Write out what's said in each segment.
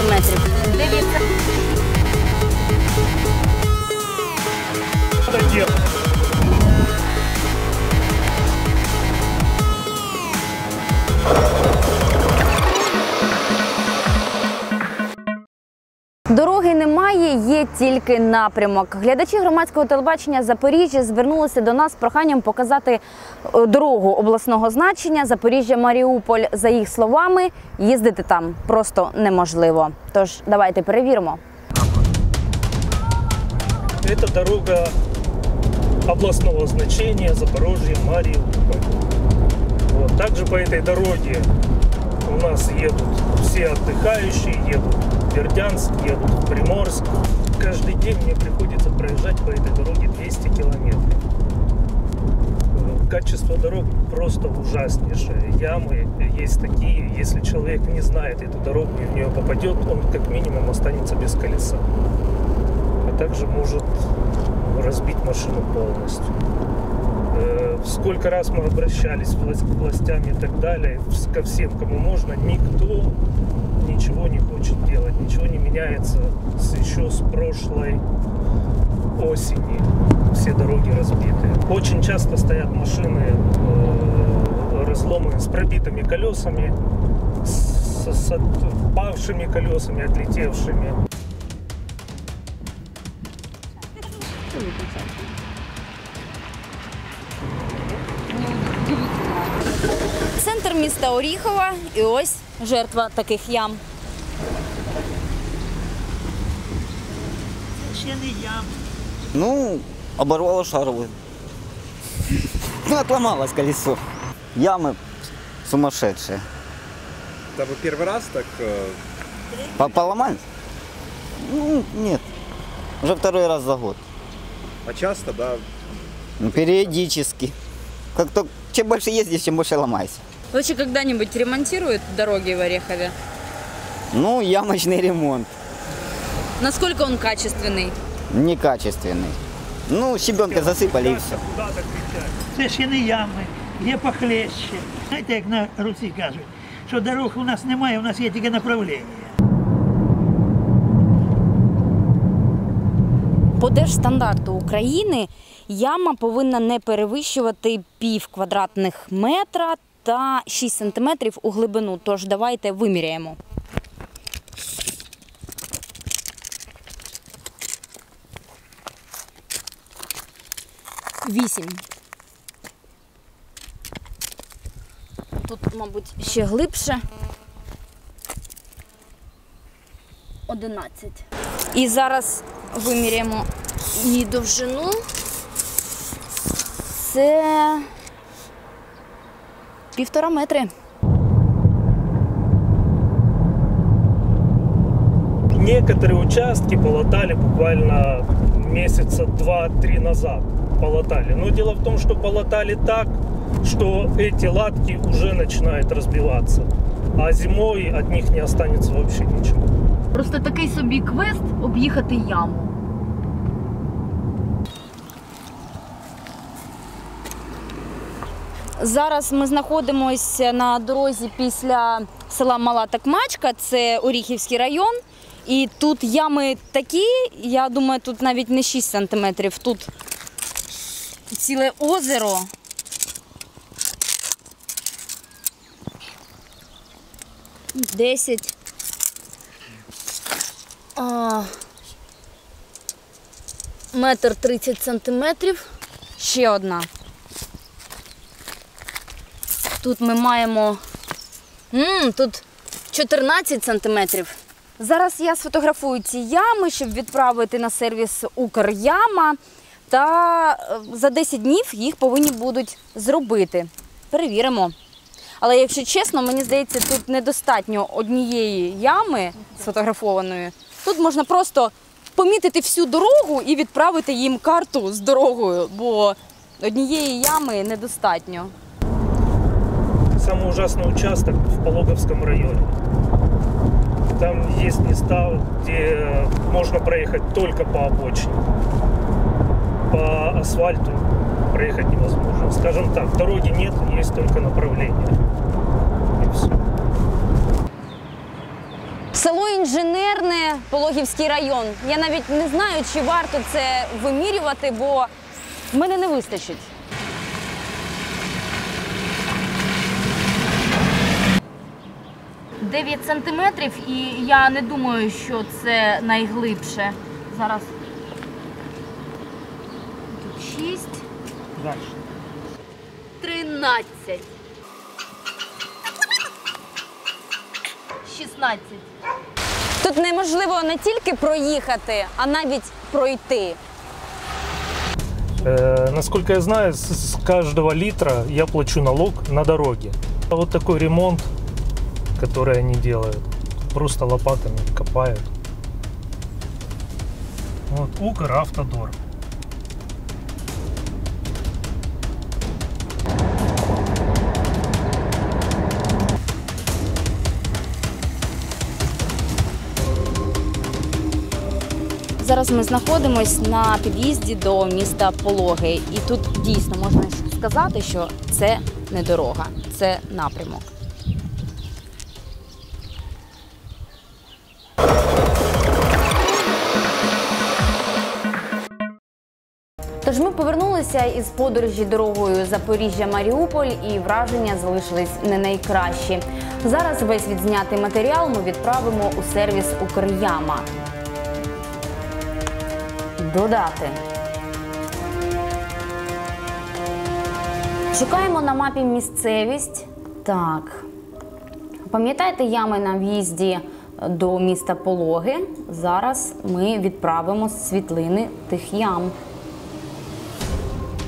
сантиметрів. Дивіться. Дороги немає, є тільки напрямок. Глядачі громадського телебачення Запоріжжя звернулися до нас з проханням показати е, дорогу обласного значення Запоріжжя Маріуполь. За їх словами, їздити там просто неможливо. Тож давайте перевіримо. Это дорога областного значения Запорожье, Мариуполь. Вот. Также по этой дороге у нас едут все отдыхающие, едут в Бердянск, едут в Приморск. Каждый день мне приходится проезжать по этой дороге 200 километров. Э, Качество дорог просто ужаснейшее. Ямы есть такие, если человек не знает эту дорогу и в нее попадет, он как минимум останется без колеса а также может разбить машину полностью. Сколько раз мы обращались к властям и так далее, ко всем, кому можно, никто ничего не хочет делать, ничего не меняется с, еще с прошлой осени. Все дороги разбиты. Очень часто стоят машины э, разломы с пробитыми колесами, с, с отпавшими колесами, отлетевшими. Центр міста Оріхова і ось жертва таких ям. Ну, оборвало шаровую. Ну, отломалось колесо. Ямы сумасшедшие. Да вы первый раз так... э, По- Поломались? Ну, нет. Уже второй раз за год. А часто, да? Ну, периодически. Как то, чем больше ездишь, тем больше ломайся. Вообще когда-нибудь ремонтируют дороги в Орехове? Ну, ямочный ремонт. Насколько он качественный? Некачественный. Ну, щебенка засыпали и все. Куда-то кричать. Це ще не ями, є похлеще. Знаєте, як на Руці кажуть, що дорог у нас немає, у нас є тільки направлення. По держстандарту України яма повинна не перевищувати пів квадратних метра та 6 сантиметрів у глибину. Тож давайте виміряємо. Вісім. Тут, мабуть, ще глибше. Одинадцять. І зараз виміряємо її довжину. Це півтора метри. Некоторые участки полотали буквально месяца два-три назад. Полотали. Но дело в том, что полотали так, что эти латки уже начинают разбиваться. А зимой от них не останется вообще ничего. Просто такий собі квест об'їхати яму. Зараз ми знаходимося на дорозі після села Мала Такмачка, це Оріхівський район. І тут ями такі, я думаю, тут навіть не 6 сантиметрів, тут ціле озеро. Десять. Метр 30 сантиметрів. Ще одна. Тут ми маємо. м тут 14 сантиметрів. Зараз я сфотографую ці ями, щоб відправити на сервіс Укряма. Та е, за 10 днів їх повинні будуть зробити. Перевіримо. Але якщо чесно, мені здається, тут недостатньо однієї ями сфотографованої. Тут можна просто помітити всю дорогу і відправити їм карту з дорогою, бо однієї ями недостатньо. Самый ужасный участок в Пологовском районе. Там есть места, где можно проехать только по обочине. По асфальту проехать невозможно. Скажем так, дороги нет, есть только направление. И все. Село Інженерне, Пологівський район. Я навіть не знаю, чи варто це вимірювати, бо в мене не вистачить. Дев'ять сантиметрів, і я не думаю, що це найглибше. Зараз тут шість. Дальше. 13. 16. Тут неможливо не тільки проїхати, а навіть пройти. Э, насколько я знаю, с, с каждого литра я плачу налог на дороге. А вот такой ремонт, который они делают, просто лопатами копают. Вот Укравтодор. Зараз ми знаходимось на під'їзді до міста Пологи, і тут дійсно можна сказати, що це не дорога, це напрямок. Повернулися із подорожі дорогою Запоріжжя-Маріуполь і враження залишились не найкращі. Зараз весь відзнятий матеріал ми відправимо у сервіс Укряма. Додати. Шукаємо на мапі місцевість. Так. Пам'ятаєте ями на в'їзді до міста Пологи? Зараз ми відправимо світлини тих ям.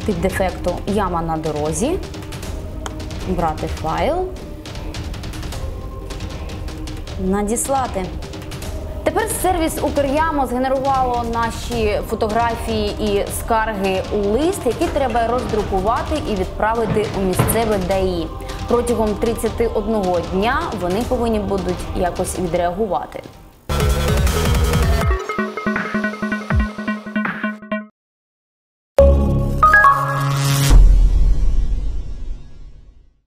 Тип дефекту яма на дорозі. Брати файл. Надіслати. Тепер сервіс Укрямо згенерувало наші фотографії і скарги у лист, який треба роздрукувати і відправити у місцеве ДАІ. Протягом 31 дня вони повинні будуть якось відреагувати.